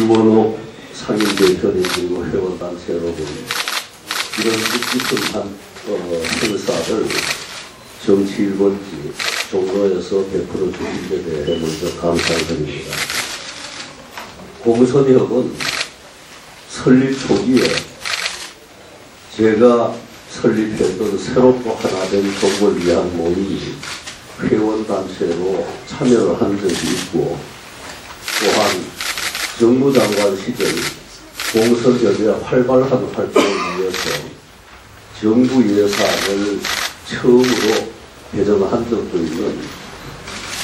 이원호 상임대표님들과 회원단체 여러분 이런 뜻깊은 한 어, 행사를 정치 1번지 종로에서 베풀어 주신 데 대해 먼저 감사를 드립니다. 공선협은 설립 초기에 제가 설립했던 새롭고 하나된 종을 위한 모임이 회원단체로 참여를 한 적이 있고 또한 정무장관 시절 공설협의 활발한 활동을 위해서 정부 예산을 처음으로 배정한 적도 있는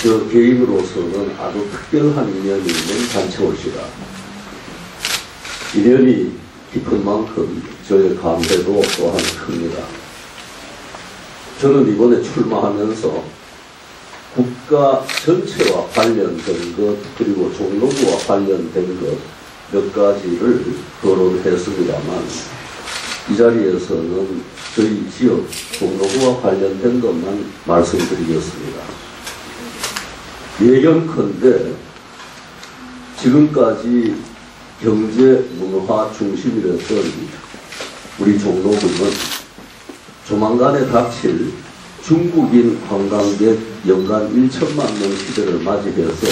저 개인으로서는 아주 특별한 인연이 있는 단체올시다. 인연이 깊은 만큼 저의 감회도 또한 큽니다. 저는 이번에 출마하면서 국가 전체와 관련된 것 그리고 종로구와 관련된 것 몇 가지를 거론했습니다만 이 자리에서는 저희 지역 종로구와 관련된 것만 말씀드리겠습니다. 예견컨대 지금까지 경제 문화 중심이었던 우리 종로구는 조만간에 닥칠 중국인 관광객 연간 1천만 명 시대를 맞이해서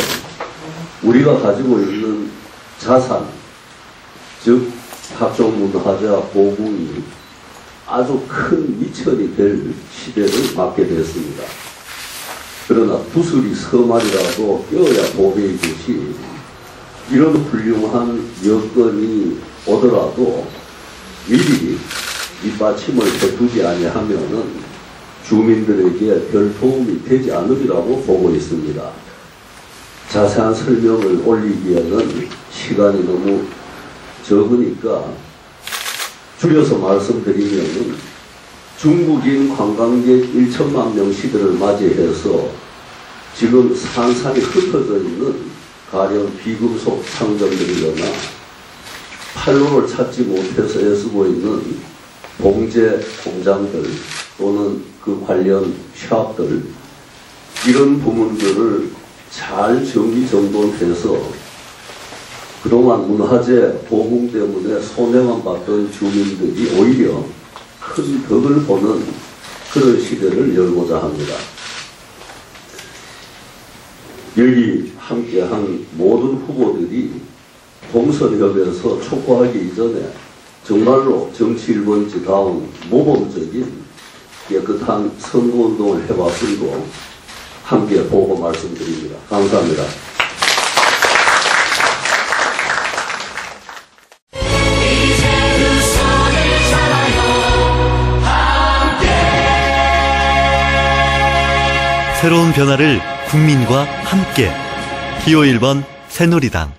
우리가 가지고 있는 자산, 즉 각종 문화자 보궁이 아주 큰 미천이 될 시대를 맞게 됐습니다. 그러나 구슬이 서말이라도 껴야 보배이듯이 이런 훌륭한 여건이 오더라도 미리 뒷받침을 해두지 아니하면은 주민들에게 별 도움이 되지 않으리라고 보고 있습니다. 자세한 설명을 올리기에는 시간이 너무 적으니까 줄여서 말씀드리면은 중국인 관광객 1천만 명 시대를 맞이해서 지금 산산이 흩어져 있는 가령 비금속 상점들이거나 판로를 찾지 못해서 애쓰고 있는 봉제 공장들 또는 그 관련 샵들 이런 부문들을 잘 정리정돈해서 그동안 문화재 보공 때문에 손해만 봤던 주민들이 오히려 큰 덕을 보는 그런 시대를 열고자 합니다. 여기 함께한 모든 후보들이 공선협에서 촉구하기 이전에 정말로 정치 1번지다운 모범적인 깨끗한 선거운동을 해봤음도 함께 보고 말씀드립니다. 감사합니다. 새로운 변화를 국민과 함께 기호 1번 새누리당